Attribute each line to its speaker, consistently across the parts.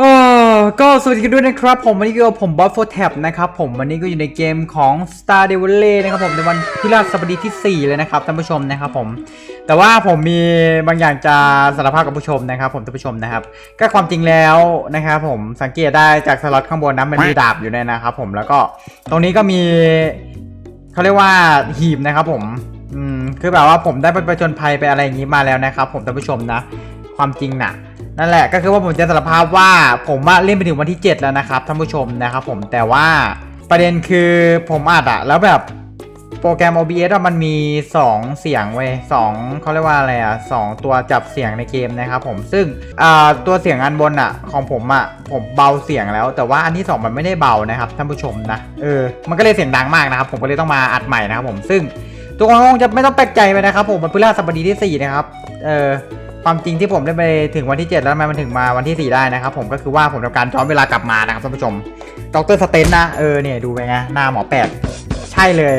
Speaker 1: เออก็สวัสดีกันด้วยนะครับ ผมวันนี้ก็ผมบอสโฟแท็บนะครับผมวันนี้ก็อยู่ในเกมของ Star d e v i l นะครับผมในวันพฤหัสบดีที่ 4 เลยนะครับท่านผู้ชมนะครับผมแต่ว่าผมมีบางอย่างจะสารภาพกับผู้ชมนะครับผมท่านผู้ชมนะครับ ก็ความจริงแล้วนะครับผมสังเกตได้จากสล็อตข้างบนนะมันมีดาบอยู่เนี่ยนะครับผมแล้วก็ตรงนี้ก็มีเขาเรียกว่าหีบนะครับผมอืมคือแบบว่าผมได้ไปประจนภัยไปอะไรอย่างนี้มาแล้วนะครับผมท่านผู้ชมนะ ความจริงน่ะ นั่นแหละก็คือว่าผมจะสารภาพว่าผมว่าเล่นไปถึงวันที่ 7 แล้วนะครับท่านผู้ชมนะครับผมแต่ว่าประเด็นคือผมอัดอะแล้วแบบโปรแกรม OBS อะมันมี 2 เสียงเว้ยสองเขาเรียกว่าอะไรอะสองตัวจับเสียงในเกมนะครับผมซึ่งตัวเสียงอันบนอะของผมอะผมเบาเสียงแล้ว แต่ว่าอันที่ 2 มันไม่ได้เบานะครับท่านผู้ชมนะเออมันก็เลยเสียงดังมากนะครับผมก็เลยต้องมาอัดใหม่นะครับผมซึ่งทุกคนคงจะไม่ต้องแปลกใจไปนะครับผมมันพฤหัสบดีที่4นะครับเออ ความจริงที่ผมได้ไปถึงวันที่ 7 แล้วทำไมมันถึงมาวันที่ 4 ได้นะครับผมก็คือว่าผมทำการย้อนเวลากลับมานะครับท่านผู้ชมดรสเตนนะเออเนี่ยดูไปไงหน้าหมอแปดใช่เลย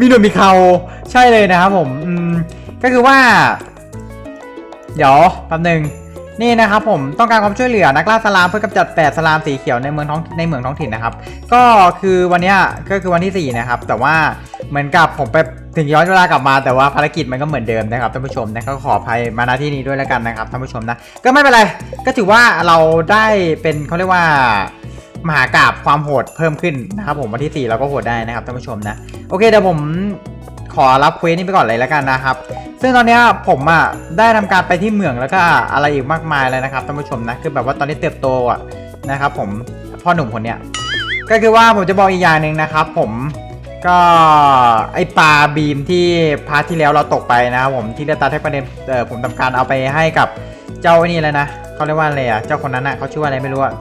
Speaker 1: มีหนวดมีเขาใช่เลยนะครับผมอืมก็คือว่า เดี๋ยวแป๊บหนึงนี่นะครับผมต้องการความช่วยเหลือนักล่าสลามเพื่อกำจัดแปดสลามสีเขียวในเมืองท้องในเมืองท้องถิ่นนะครับ ก็คือวันเนี้ยก็คือวันที่ 4 นะครับ แต่ว่าเหมือนกับผมไป ถึงย้อนเวลากลับมาแต่ว่าภารกิจมันก็เหมือนเดิมนะครับท่านผู้ชมนะก็ขออภัยมาณที่นี้ด้วยแล้วกันนะครับท่านผู้ชมนะก็ไม่เป็นไรก็ถือว่าเราได้เป็นเขาเรียกว่ามหากราบความโหดเพิ่มขึ้นนะครับผมวันที่ 4 เราก็โหดได้นะครับท่านผู้ชมนะโอเคเดี๋ยวผมขอรับเควสนี้ไปก่อนเลยแล้วกันนะครับ ซึ่งตอนนี้ผมอะได้ทำการไปที่เหมืองแล้วก็อะไรอีกมากมายเลยนะครับท่านผู้ชมนะคือแบบว่าตอนนี้เติบโตอะนะครับผมพ่อหนุ่มคนเนี้ยก็คือว่าผมจะบอกอีกอย่างหนึ่งนะครับผม ก็ไอปลาบีมที่พาร์ทที่แล้วเราตกไปนะผมที่เดตาเทคประเด็นเออผมทำการเอาไปให้กับเจ้าไอ้นี่แล้วนะเขาเรียกว่าอะไรอะเจ้าคนนั้นอะเขาชื่อว่าอะไรไม่รู้อะ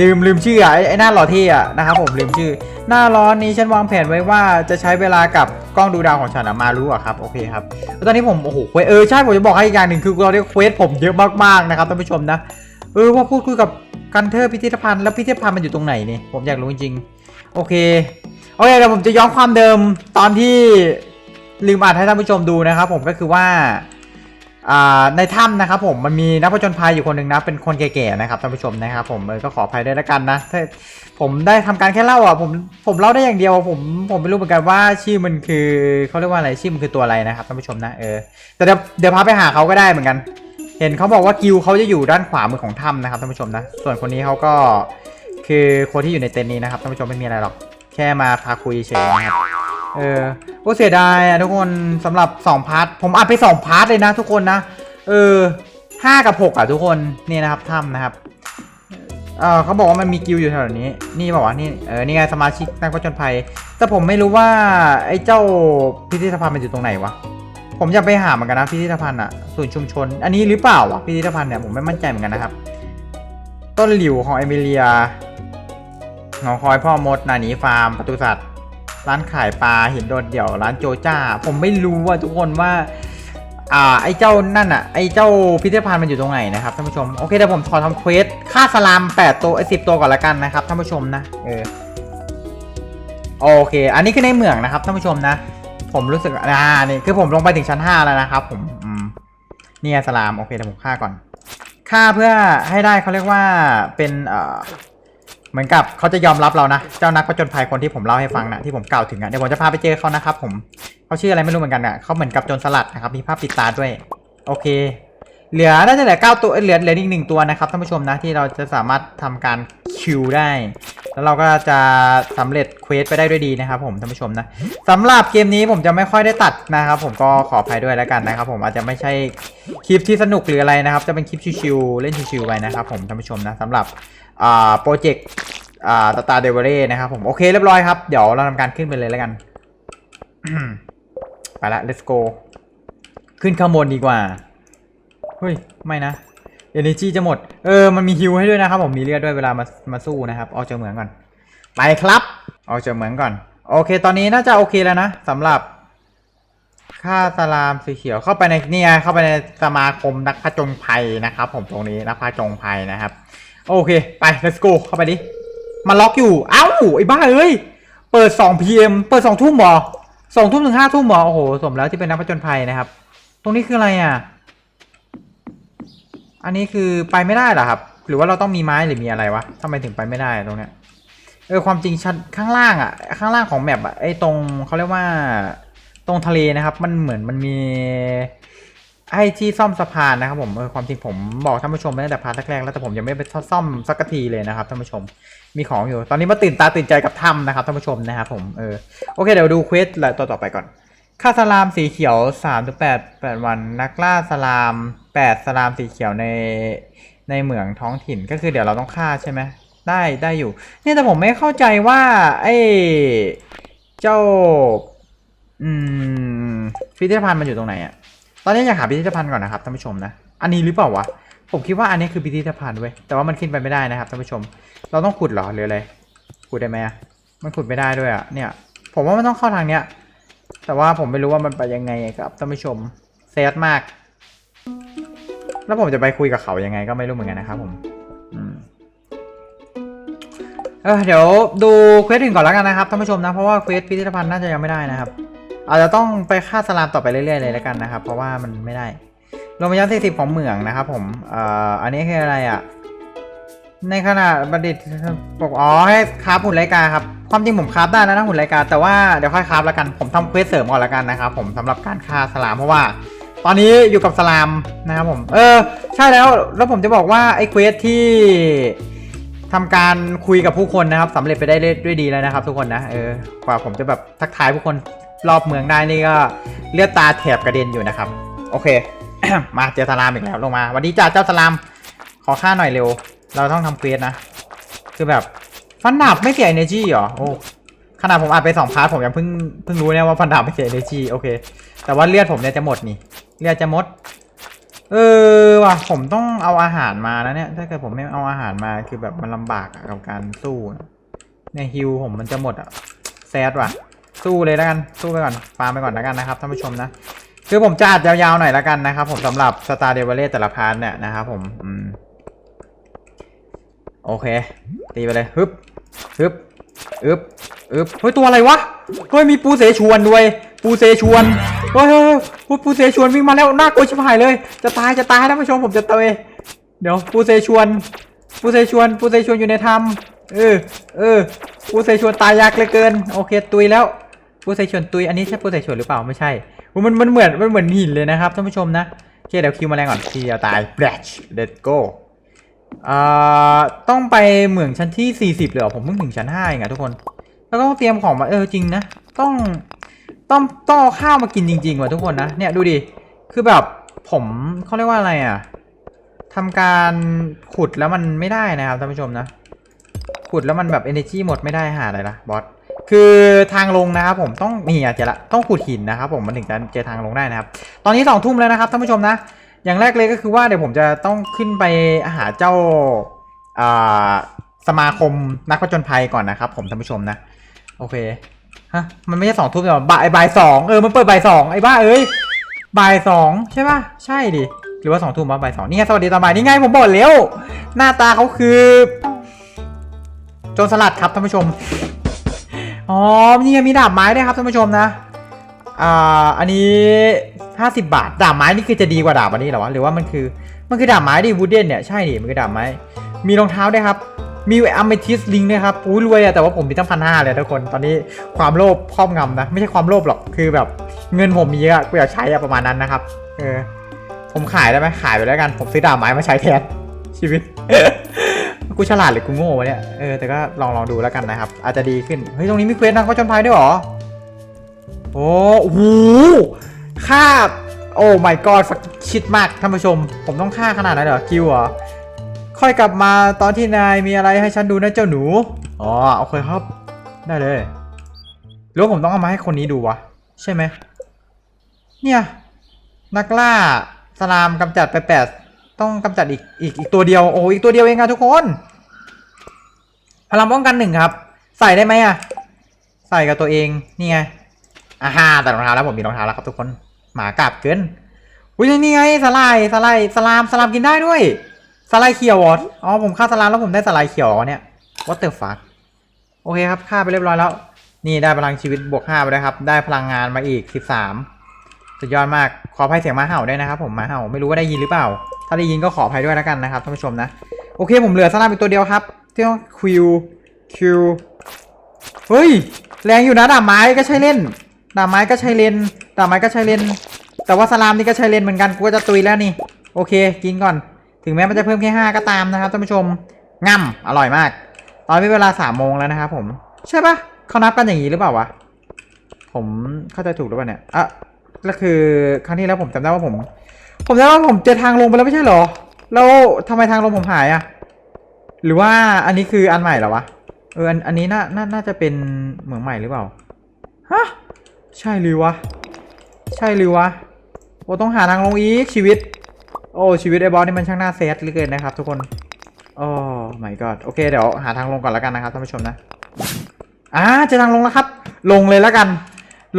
Speaker 1: ลืมลืมชื่ออะไอ้หน้าหล่อที่อะนะครับผมลืมชื่อ หน้าร้อนนี้ฉันวางแผนไว้ว่าจะใช้เวลากับกล้องดูดาวของฉันอะมารู้อะครับโอเคครับแล้วตอนนี้ผมโอ้โหเออใช่ผมจะบอกให้อีกอย่างหนึ่งคือตอนนี้เควสผมเยอะมากๆนะครับท่านผู้ชมนะเออว่าพูดคุยกับกันเทอร์พิพิธภัณฑ์แล้วพิพิธภัณฑ์มันอยู่ตรงไหนนี่ผมอยากรู้จริงโอเค โอเคเดี๋ยวผมจะย้อนความเดิมตอนที่ลืมอ่านให้ท่านผู้ชมดูนะครับ ผมก็คือว่าในถ้ำนะครับผมมันมีนักผจญภัยอยู่คนหนึ่งนะเป็นคนแก่ๆนะครับท่านผู้ชมนะครับ ผมเออก็ขออภัยด้วยแล้วกันนะถ้าผมได้ทำการแค่เล่าอะผมผมเล่าได้อย่างเดียวผมผมไม่รู้เหมือนกันว่าชื่อมันคือเขาเรียกว่าอะไรชื่อมันคือตัวอะไรนะครับท่านผู้ชมนะเออแต่เดี๋ยวเดี๋ยวพาไปหาเขาก็ได้เหมือนกัน เห็นเขาบอกว่ากิวเขาจะอยู่ด้านขวามือของถ้ำนะครับท่านผู้ชมนะส่วนคนนี้เขาก็คือคนที่อยู่ในเต็นท์นี้นะครับท่านผู้ชมไม่มีอะไรหรอก แค่มาพาคุยเฉยนะครับเออโอ้เสียดายอะทุกคนสำหรับ 2 พาร์ท ผมอัดไป 2 พาร์ทเลยนะทุกคนนะ เออห้ากับหกอะทุกคนนี่นะครับถ้ำนะครับเออเขาบอกว่ามันมีกิวอยู่แถวนี้ นี่บอกว่านี่เออนี่ไงสมาชิกนักผจญภัย แต่ผมไม่รู้ว่าไอ้เจ้าพิพิธภัณฑ์มันอยู่ตรงไหนวะผมอยากไปหาเหมือนกันนะพิพิธภัณฑ์อะศูนย์ชุมชน อันนี้หรือเปล่าวะพิพิธภัณฑ์เนี่ยผมไม่มั่นใจเหมือนกันนะครับ ต้นหลิวของเอมิเลีย หอคอยพ่อมดนาหนีฟาร์มปศุสัตว์ ร้านขายปลาหินโดดเดี่ยวร้านโจจ้า ผมไม่รู้ว่าทุกคนว่า อ่า ไอ้เจ้านั่นอะ ไอ้เจ้าพิพิธภัณฑ์มันอยู่ตรงไหนนะครับท่านผู้ชม โอเคเดี๋ยวผมขอทำเควสฆ่าสลาม8ตัวไอ้สิตัวก่อนละกันนะครับท่านผู้ชมนะ เออ โอเค อันนี้คือในเหมืองนะครับท่านผู้ชมนะ ผมรู้สึกอ่านี่คือผมลงไปถึงชั้น5แล้วนะครับ ผมอืมเนี่ยสลาม โอเคเดี๋ยวผมฆ่าก่อน ฆ่าเพื่อให้ได้เขาเรียกว่าเป็นเอ่อ เหมือนกับเขาจะยอมรับเรานะ เจ้านักผจญภัยคนที่ผมเล่าให้ฟังนะที่ผมกล่าวถึงอะเดี๋ยวผมจะพาไปเจอเขานะครับผมเขาชื่ออะไรไม่รู้เหมือนกันอะเขาเหมือนกับโจรสลัดนะครับมีภาพปิดตาด้วย โอเค เหลือน่าจะเหลือเก้าตัวเอ้ยเหลือเหลืออีกหนึ่งตัวนะครับท่านผู้ชมนะที่เราจะสามารถทำการคิวได้ แล้วเราก็จะสำเร็จเควสไปได้ด้วยดีนะครับผมท่านผู้ชมนะสำหรับเกมนี้ผมจะไม่ค่อยได้ตัดนะครับผมก็ขออภัยด้วยแล้วกันนะครับผมอาจจะไม่ใช่คลิปที่สนุกหรืออะไรนะครับ จะเป็นคลิปชิวๆเล่นชิวๆไปนะครับผมท่านผู้ชมนะสำหรับโปรเจกต์ตาตาเดเวเร่นะครับผมโอเคเรียบร้อยครับเดี๋ยวเราทำการขึ้นไปเลยแล้วกันไปละ let's go ขึ้นข้างบนดีกว่า เฮ้ย ไม่นะ energy จะหมด เออ มันมีฮิวให้ด้วยนะครับผม มีเลือดด้วยเวลามา มาสู้นะครับออกจากเหมืองก่อน ไปครับออกจากเหมืองก่อน โอเค ตอนนี้น่าจะโอเคแล้วนะสำหรับ ค่าสลามสีเขียว เข้าไปในเนี่ยเข้าไปในสมาคมนักผจญภัยนะครับผมตรงนี้นักผจญภัยนะครับ โอเค ไป let's go เข้าไปดิ มันล็อกอยู่ เอ้า ไอ้บ้าเอ้ย เปิด 2 pm เปิด 2 ทุ่มหรอสองทุ่มถึงห้าทุ่มหรอโอ้โห สมแล้วที่เป็นนักผจญภัยนะครับ ตรงนี้คืออะไรอะ อันนี้คือไปไม่ได้เหรอครับ หรือว่าเราต้องมีไม้หรือมีอะไรวะทำไมถึงไปไม่ได้ตรงเนี้ยเออความจริงชั้นข้างล่างอะ ข้างล่างของแมปอะไอ้ตรงเขาเรียกว่าตรงทะเลนะครับ มันเหมือนมันมีไอ้ที่ซ่อมสะพานนะครับผมเออความจริงผมบอกท่านผู้ชมไปตั้งแต่พาร์ทแรกๆแล้วแต่ผมยังไม่ไปซ่อมสักทีเลยนะครับท่านผู้ชมมีของอยู่ ตอนนี้มาตื่นตาตื่นใจกับถ้ำนะครับท่านผู้ชมนะครับผมเออโอเคเดี๋ยวดูเควสตัวต่อไปก่อนค่าสลามสีเขียวสาถึงแปดแปดวันนักล่าสลาม แปดสลามสีเขียวในในเหมืองท้องถิ่นก็คือเดี๋ยวเราต้องฆ่าใช่ไหมได้ได้อยู่ เนี่ยแต่ผมไม่เข้าใจว่าไอ้เจ้าอืมพิพิธภัณฑ์มันอยู่ตรงไหนอะตอนนี้อยากหาพิพิธภัณฑ์ก่อนนะครับท่านผู้ชมนะ อันนี้หรือเปล่าวะผมคิดว่าอันนี้คือพิพิธภัณฑ์เว้ยแต่ว่ามันขึ้นไปไม่ได้นะครับท่านผู้ชม เราต้องขุดเหรอหรืออะไรขุดได้ไหมอะมันขุดไม่ได้ด้วยอะเนี่ย ผมว่ามันต้องเข้าทางเนี้ยแต่ว่าผมไม่รู้ว่ามันไปยังไงครับท่านผู้ชมเซฟมาก แล้วผมจะไปคุยกับเขายังไงก็ไม่รู้เหมือนกันนะครับผมเออเดี๋ยวดูเควสอื่นก่อนแล้วกันนะครับท่านผู้ชมนะ เพราะว่าเควสพิพิธภัณฑ์น่าจะยังไม่ได้นะครับ อาจจะต้องไปฆ่าสลามต่อไปเรื่อยๆเลยแล้วกันนะครับ เพราะว่ามันไม่ได้ลงมายันสี่สิบของเหมืองนะครับผมเอ่ออันนี้คืออะไรอะในขณะบัณฑิตบอกอ๋อให้คราฟหุ่นไรกาครับความจริงผมคราฟได้นะหุ่นไรกาแต่ว่าเดี๋ยวค่อยคราฟแล้วกันผมทำเควสเสริมก่อนแล้วกันนะครับผมสำหรับการฆ่าสลามเพราะว่า ตอนนี้อยู่กับสลามนะครับผม เออ ใช่แล้วแล้วผมจะบอกว่าไอ้เควสที่ทำการคุยกับผู้คนนะครับสำเร็จไปได้ด้วยดีแล้วนะครับ ทุกคนนะเออกว่าผมจะแบบทักทายผู้คนรอบเมืองได้นี่ก็เลือดตาแถบกระเด็นอยู่นะครับ โอเค มาเจอสลามอีกแล้วลงมาวันนี้จ่าเจ้าสลามขอค่าหน่อยเร็ว เราต้องทำเควสนะ คือแบบฟันดาบไม่เสีย energy เหรอโอ้ขนาดผมอ่านไปสองพาร์ทผมยังเพิ่งเพิ่งรู้เนี่ยว่าฟันดาบไม่เสีย energy โอเค แต่ว่าเลือดผมเนี่ยจะหมดนี่ เลือจะหมด เออว่ะผมต้องเอาอาหารมานะเนี่ย ถ้าเกิดผมไม่เอาอาหารมาคือแบบมันลำบากกับการสู้เนี่ยฮิวผมมันจะหมดอะแซดว่ะ สู้เลยแล้วกันสู้ไปก่อนฟาร์มไปก่อนแล้วกันนะครับท่านผู้ชมนะคือผมจะอัดยาวๆหน่อยแล้วกันนะครับผมสำหรับสตาร์เดวเล่แต่ละพาร์ทเนี่ยนะครับผมอืมโอเค ตีไปเลยฮึบฮึบอึบอึบเฮ้ยตัวอะไรวะเฮ้ยมีปูเสฉวนด้วย ปูเสฉวนเฮ้ยเฮ้ยปูเสฉวนวิ่งมาแล้วน่ากลัวชิบหายเลย จะตายจะตายท่านผู้ชมผมจะเตยเดี๋ยวปูเสฉวนปูเสฉวนปูเสฉวนอยู่ในถ้ำเออเออปูเสฉวนตายยากเหลือเกิน โอเคตุยแล้วปูเสฉวนตุยอันนี้ใช่ปูเสฉวนหรือเปล่าไม่ใช่มันมันเหมือนมันเหมือนหินเลยนะครับท่านผู้ชมนะโอเคเดี๋ยวคิวมาแรงก่อนทีเดียวตาย b r a s h let's go อ่าต้องไปเหมืองชั้นที่ 40เลยเหรอผมเพิ่งถึงชั้น5เองอะทุกคน แล้วก็ต้องเตรียมของมาเออจริงนะ ต้อง ต้องต้องเอาข้าวมากินจริงๆว่ะทุกคนนะเนี่ยดูดิคือแบบผมเขาเรียกว่าอะไรอะทำการขุดแล้วมันไม่ได้นะครับท่านผู้ชมนะ ขุดแล้วมันแบบ energy หมดไม่ได้หาอะไรละบอสคือทางลงนะครับผมต้องนี่อาจจะละต้องขุดหินนะครับผมมันถึงจะเจอทางลงได้นะครับ ตอนนี้สองทุ่มแล้วนะครับท่านผู้ชมนะ อย่างแรกเลยก็คือว่าเดี๋ยวผมจะต้องขึ้นไปหาเจ้าอ่าสมาคมนักผจญภัยก่อนนะครับ ผมท่านผู้ชมนะ โอเค ฮะ มันไม่ใช่สองทุ่มหรอบ่ายบ่ายสองเออ มันเปิดบ่ายสองไอ้บ้าเอ้ย บ่ายสองใช่ป่ะ ใช่ดิ หรือว่าสองทุ่มวะบ่ายสองนี่ไงสวัสดีตอนบ่ายนี่ไงผมบอกแล้ว หน้าตาเขาคือ โจรสลัดครับท่านผู้ชม อ๋อ นี่ไงมีดาบไม้ด้วยครับท่านผู้ชมนะ อ่า อันนี้50บาท ดาบไม้นี่คือจะดีกว่าดาบอันนี้เหรอวะ หรือว่ามันคือ มันคือดาบไม้ดิวูดเดนเนี่ย ใช่ดิ มันคือดาบไม้ มีรองเท้าด้วยครับ มีอ m มทิสลิงด้วยครับอุ้ยรวยอะแต่ว่าผมมีตั้งพันห้าเลยทุกคน ตอนนี้ความโลภครอบงำนะ ไม่ใช่ความโลภหรอก คือแบบเงินผมมีเยอะกูอยากใช้อะประมาณนั้นนะครับ เออ ผมขายได้ไหมขายไปแล้วกัน ผมซื้อดาบไม้มาใช้แทนชีวิต กูฉลาดหรือกูโง่วะเนี่ย เออ แต่ก็ลองลองดูแล้วกันนะครับ อาจจะดีขึ้น เฮ้ย ตรงนี้มีเควสนักผจญภัยด้วยหรอ โอ้โหค่า โอ้ my god ฟักชิดมากท่านผู้ชม ผมต้องฆ่าขนาดนั้นเหรอคิวเหรอ ค่อยกลับมาตอนที่นายมีอะไรให้ฉันดูนะเจ้าหนู อ๋อโอเคครับ ได้เลยหรือว่าผมต้องเอามาให้คนนี้ดูวะ ใช่ไหม เนี่ย นักล่าสลามกำจัดไปแปดต้องกำจัดอีกอีกอีกตัวเดียว โอ้อีกตัวเดียวเองอะทุกคน พลังป้องกันหนึ่งครับ ใส่ได้ไหมอะใส่กับตัวเอง นี่ไงอ่าฮาแต่รองเท้าแล้วผมมีรองเท้าแล้วครับทุกคน หมากราบเกินอุ้ยนี่ไงสลายสลายสลามสลามกินได้ด้วย สไลายเขียวออ๋อผมฆ่าสลามแล้วผมได้สไลายเขียวเนี่ย what the fuck โอเคครับฆ่าไปเรียบร้อยแล้ว นี่ได้พลังชีวิตบวกห้าไปเลยครับ ได้พลังงานมาอีกสิบสามสุดยอดมากขออภัยเสียงมาเห่าด้วยนะครับ ผมมาเห่าไม่รู้ว่าได้ยินหรือเปล่า ถ้าได้ยินก็ขออภัยด้วยแล้วกันนะครับท่านผู้ชมนะโอเคผมเหลือสลามอีกตัวเดียวครับที่ต้องคิวคิวเฮ้ยแรงอยู่นะดาบไม้ก็ใช้เล่นดาบไม้ก็ใช้เลนดาบไม้ก็ใช้เลนแต่ว่าสลามนี่ก็ใช้เลนเหมือนกันกูก็จะตุยแล้วนี่ โอเคกินก่อน ถึงแม้มันจะเพิ่มแค่ห้าก็ตามนะครับท่านผู้ชมง่ำอร่อยมาก ตอนนี้เวลาสามโมงแล้วนะครับผม ใช่ปะเขานับกันอย่างนี้หรือเปล่าวะ ผมเข้าใจถูกหรือเปล่าเนี่ยอะก็คือครั้งที่แล้วผมจำได้ว่าผม ผมจำได้ว่าผมเจอทางลงไปแล้วไม่ใช่เหรอ แล้วทำไมทางลงผมหายอะหรือว่าอันนี้คืออันใหม่เหรอวะ เอออันอันนี้น่าน่าน่าจะเป็นเหมืองใหม่หรือเปล่า ฮะ ใช่หรือวะ ใช่หรือวะโอต้องหาทางลงอีกชีวิต โอ้ชีวิตไอ้บอสนี่มันช่างน่าเซตเหลือเกินนะครับ ทุกคนโอ้ my god โอเคเดี๋ยวหาทางลงก่อนแล้วกันนะครับท่านผู้ชมนะอ่าจอทางลงแล้วครับ ลงเลยแล้วกัน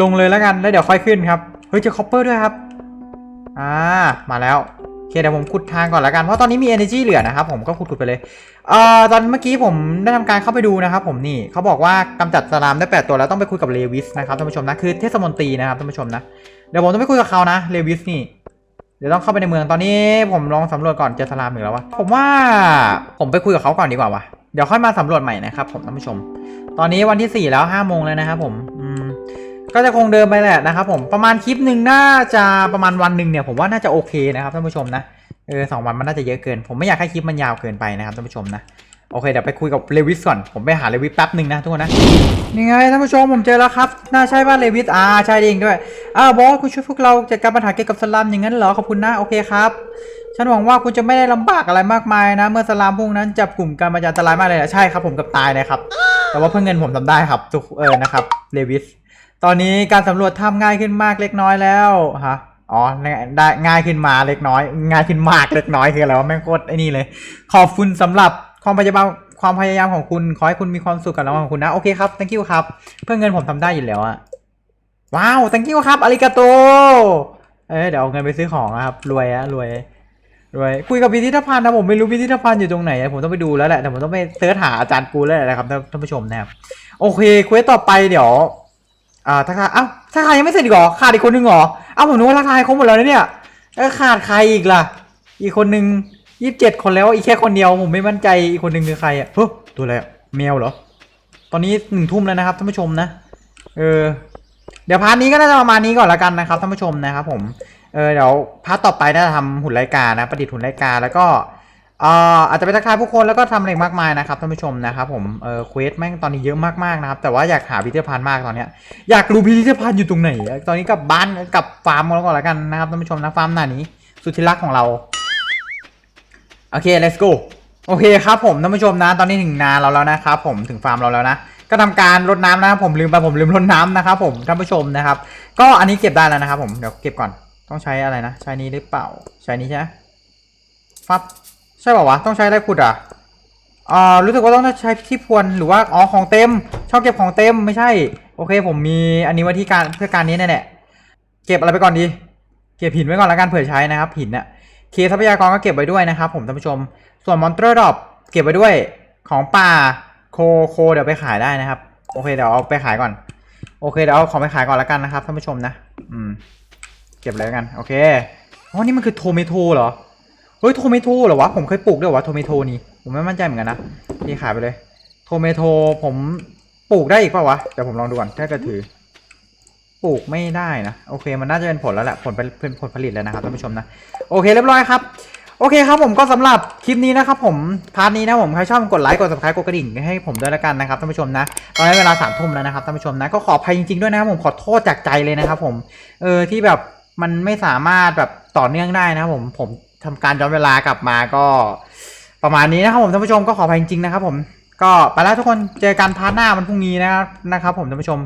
Speaker 1: ลงเลยแล้วกันแล้วเดี๋ยวค่อยขึ้นครับเฮ้ยเจอคอปเปอร์ด้วยครับอ่ามาแล้วโอเคเดี๋ยวผมขุดทางก่อนแล้วกันเพราะตอนนี้มี energy เหลือนะครับผมก็ขุดๆไปเลยเอ่อตอนเมื่อกี้ผมได้ทำการเข้าไปดูนะครับผมนี่เขาบอกว่ากำจัดสลามได้ 8 ตัวแล้วต้องไปคุยกับเลวิสนะครับท่านผู้ชมนะคือเทศมนตรีนะครับท่านผู้ชมนะเดี๋ยวผมต้องไปคุยกับเขานะเลวิสนี่ เดี๋ยวต้องเข้าไปในเมืองตอนนี้ผมลองสำรวจก่อนเจอสลามอีกแล้ววะผมว่าผมไปคุยกับเขาก่อนดีกว่าวะเดี๋ยวค่อยมาสำรวจใหม่นะครับผมท่านผู้ชม ตอนนี้วันที่ 4 แล้ว5โมงแล้วนะครับผมอืมก็จะคงเดิมไปแหละนะครับผมประมาณคลิปหนึ่งน่าจะประมาณวันหนึ่งเนี่ยผมว่าน่าจะโอเคนะครับท่านผู้ชมนะเออสองวันมันน่าจะเยอะเกิน ผมไม่อยากให้คลิปมันยาวเกินไปนะครับท่านผู้ชมนะ โอเคเดี๋ยวไปคุยกับเลวิสก่อนผมไปหาเลวิสแป๊บหนึ่งนะทุกคนนะนี่ไงท่านผู้ชมผมเจอแล้วครับน่าใช่ป่ะเลวิสอ่าใช่จริงด้วยอ้าวบอสคุณช่วยพวกเราจัดการปัญหาเกี่ยวกับสลัมอย่างนั้นเหรอขอบคุณนะโอเคครับฉันหวังว่าคุณจะไม่ได้ลำบากอะไรมากมายนะ เมื่อสลามพวกนั้นจับกลุ่มกันมาจะอันตรายมากเลยนะใช่ครับผมกับตายเลยครับ แต่ว่าเพื่อเงินผมทำได้ครับทุกเออนะครับเลวิสตอนนี้การสำรวจทำง่ายขึ้นมากเล็กน้อยแล้วฮะอ๋อได้ง่ายขึ้นมาเล็กน้อย ง่ายขึ้นมากเล็กน้อยคืออะไรวะแม่งโคตรไอ้นี่เลย ขอบคุณสำหรับ ความพยายามความพยายามของคุณขอให้คุณมีความสุขกับรางวัลของคุณนะ โอเคครับ thank you ครับ เพื่อเงินผมทำได้อยู่แล้วอะว้าว thank you ครับอาริกาโต เอ้เดี๋ยวเอาเงินไปซื้อของนะครับ รวยอะรวย รวย คุยกับพิพิธภัณฑ์นะผมไม่รู้พิพิธภัณฑ์อยู่ตรงไหน ผมต้องไปดูแล้วแหละ แต่ผมต้องไปเสิร์ชหาอาจารย์กูแล้วแหละครับท่านผู้ชมนะครับโอเคควสต่อไปเดี๋ยว อ่าทักทายอ้าวทักทายยังไม่เสร็จอีกเหรอ ขาดอีกคนนึงเหรออ้าวผมนึกว่าทักทายครบหมดแล้วเนี่ยขาดใครอีกล่ะ อีกคนนึง ยี่สิบเจ็ดคนแล้วอีกแค่คนเดียวผมไม่มั่นใจอีกคนหนึ่งคือใครอะเฮ้ยตัวอะไรอะแมวเหรอ ตอนนี้หนึ่งทุ่มแล้วนะครับท่านผู้ชมนะ เออ เดี๋ยวพาร์ทนี้ก็น่าจะประมาณนี้ก่อนละกันนะครับท่านผู้ชมนะครับผม เออเดี๋ยวพาร์ทต่อไปน่าจะทำหุ่นไลกานะประดิษฐ์หุ่นไลกาแล้วก็เอ่ออาจจะไปทักทายผู้คนแล้วก็ทำอะไรมากมายนะครับท่านผู้ชมนะครับผมเออเควสแม่งตอนนี้เยอะมากๆนะครับแต่ว่าอยากหาพิพิธภัณฑ์มากตอนเนี้ยอยากรู้พิพิธภัณฑ์อยู่ตรงไหน ตอนนี้กลับบ้านกลับฟาร์มเราก่อนล้วกันนะครับท่านผู้ชมนะฟาร์มหน้านี้ สุดที่รักของเรา โอเค let's go โอเคครับผมท่านผู้ชมนะตอนนี้ถึงนาเราแล้วนะครับผมถึงฟาร์มเราแล้วนะ ก็ทำการรดน้ำนะครับผมลืมไปผมลืมรดน้ำนะครับผมท่านผู้ชมนะครับ ก็อันนี้เก็บได้แล้วนะครับผมเดี๋ยวเก็บก่อนต้องใช้อะไรนะ ใช้นี้หรือเปล่า ใช้นี้ใช่ไหมฟับใช่ป่าวะต้องใช้อะไรขุดอะอ่ารู้สึกว่าต้องใช้ที่พรวนหรือว่าอ๋อของเต็ม ชอบเก็บของเต็มไม่ใช่ โอเค ผมมีอันนี้ไว้ที่การเพื่อการนี้แน่ๆเก็บอะไรไปก่อนดี เก็บหินไว้ก่อนแล้วกันเผื่อใช้นะครับหินน่ะ เคทรัพยากรก็เก็บไว้ด้วยนะครับผมท่านผู้ชม ส่วนมอนเตอร์ดรอปเก็บไว้ด้วยของป่าโคโคเดี๋ยวไปขายได้นะครับ โอเคเดี๋ยวเอาไปขายก่อน โอเคเดี๋ยวเอาของไปขายก่อนแล้วกันนะครับท่านผู้ชมนะ อืม เก็บเลยล้วกัน โอเคอ๋อนี่มันคือโทเมโทเหรอ เฮ้ยโทเมโทเหรอวะ ผมเคยปลูกด้วยวะโทเมโทนี่ ผมไม่มั่นใจเหมือนกันนะนี่ขายไปเลย โทเมโทผมปลูกได้อีกเปล่าวะ เดี๋ยวผมลองดูก่อน ถ้าจะถือ ปลูกไม่ได้นะโอเคมันน่าจะเป็นผลแล้วแหละผลเป็นผลผลิตแล้วนะครับท่านผู้ชมนะโอเคเรียบร้อยครับโอเคครับผมก็สำหรับคลิปนี้นะครับผมพาร์ทนี้นะผมใครชอบกดไลค์กด subscribe กดกระดิ่งให้ผมด้วยล้วกันนะครับท่านผู้ชมนะตอนนี้เวลาสามทุ่มแล้วนะครับท่านผู้ชมนะก็ขออภัยจริงๆด้วยนะครับผมขอโทษจากใจเลยนะครับผมเออที่แบบมันไม่สามารถแบบต่อเนื่องได้นะครับผมผมทำการย้อนเวลากลับมาก็ ประมาณนี้นะครับผมท่านผู้ชมก็ขออภัยจริงๆนะครับผมก็ไปแล้วทุกคนเจอกันพาร์ทหน้ามันพรุ่งนี้นะครับนะครับผมท่านผู้ชม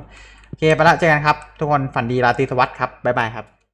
Speaker 1: เคไปแล้วเจอกันครับ ทุกคนฝันดีราตรีสวัสดิ์ครับ บ๊ายบายครับ